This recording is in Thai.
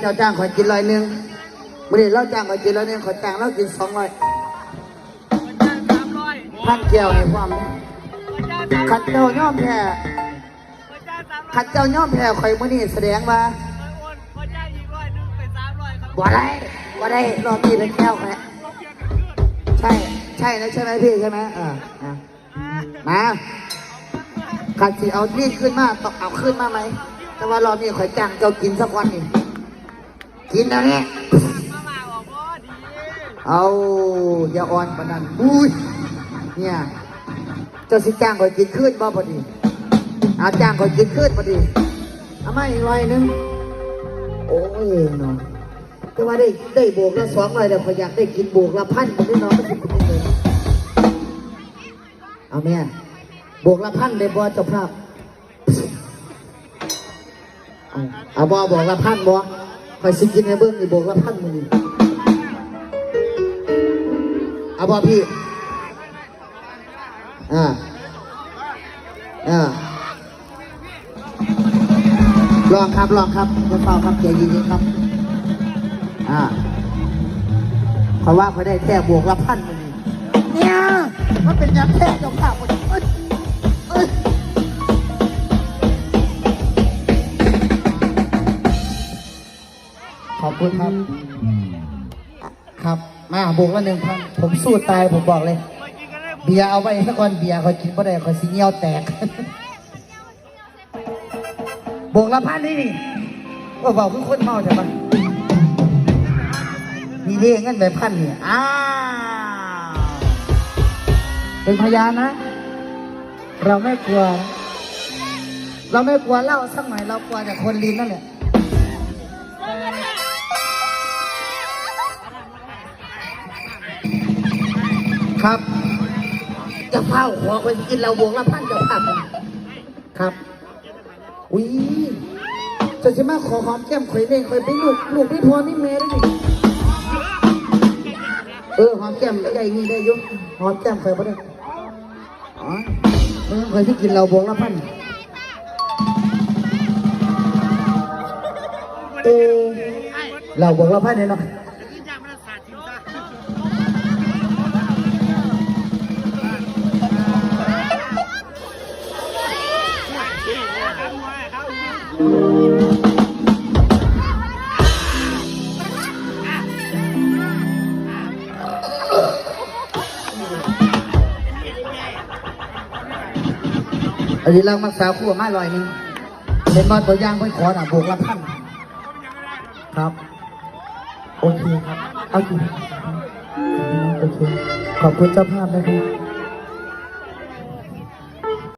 เจ้าจ้างขอยกินร้อยหนึ่งมื่อนี้เราจ้างขอยกินร้อยหนึ่งขอยจ้างเรากินสองร้อยพันเกี่ยวในความขัดเจ้าย่อมแพ้ขัดเจ้าย่อมแพ้ข่อยมื่อนี้แสดงว่าบ่ได้บ่ได้รอบนี้เป็นแก้วแค่ใช่ใช่นะใช่ไหมพี่ใช่ไหมอ่าอ่ามาขัดสิเอานี่ขึ้นมาต้องเอาขึ้นมาไหมแต่ว่ารอบนี้ข่อยจ้างเจ้ากินสักวันหนี่ง กินแล้วเนี่ยเอาอย่าอ่อนปานนั้นอุ้ยเนี่ยเจ้าสิจ้างขอยกินขึ้นบ่พอดีเอาจ้างขอยกินขึ้นพอดีเอามาอีกร้อยหนึงโอ้ยเนาะแต่ว่าได้ได้บวกละสองร้อยเดี๋ยวข่อยอยากได้กินบวกละพันคนนี้น้องไม่สิบคนเลยเอาแม่บวกละพันได้บ่เจ้าภาพเอาเอาบ่บอกละพันบ่ ข่อยสิกินให้เบิ่งนี่บวกละพันมือเอาบ่พี่ อ่า อ่าลองครับลองครับจะเฝ้าครับใจเย็นๆครับ อ่าเขาว่าเขาได้แค่บวกละพันมันนี่เนี่ยมันเป็นยาแค่จ้าภาพ อบคุณครับ ครับมาบวกละหนึ่งพันผมสู้ตายผมบอกเลย เบียร์เอาไว้สักก่อนเบียร์คอยกินก็ได้คอยสิเงียวแตกบวกละพันนี่นี่ว่าบอกคือคนเมาใช่ปะมีเรื่องเงินแบบพันนี่อ้าวเป็นพยานนะ เราไม่กลัว เราไม่กลัวเหล่าสักหน่อยเรากลัวแต่คนลินนั่นแหละ ครับ จะเฝ้าขอคนกินเราบวกละพันเจะภาพครับ อุ้ยจะจะมาขอหอมแก้มข่อยเล่งข่อยไปลูกลูกพี่พอนี่แม่ได้ดิเออหอมแก้มใหญ่นี่ได้อยุหอมแก้มข่อยบ่ได้อ๋อเออข่อยที่กินเราบวกละพันเออเราบวกละพันเนี่ยเนาะ อันนี้เรามาสาวคู่มาลอยนึงเป็นบอลตัวอย่างเพื่ขอหน่ะบวกละพันครับ โอเคครับ เอาจริงโอเค ขอบคุณเจ้าภาพนะครับ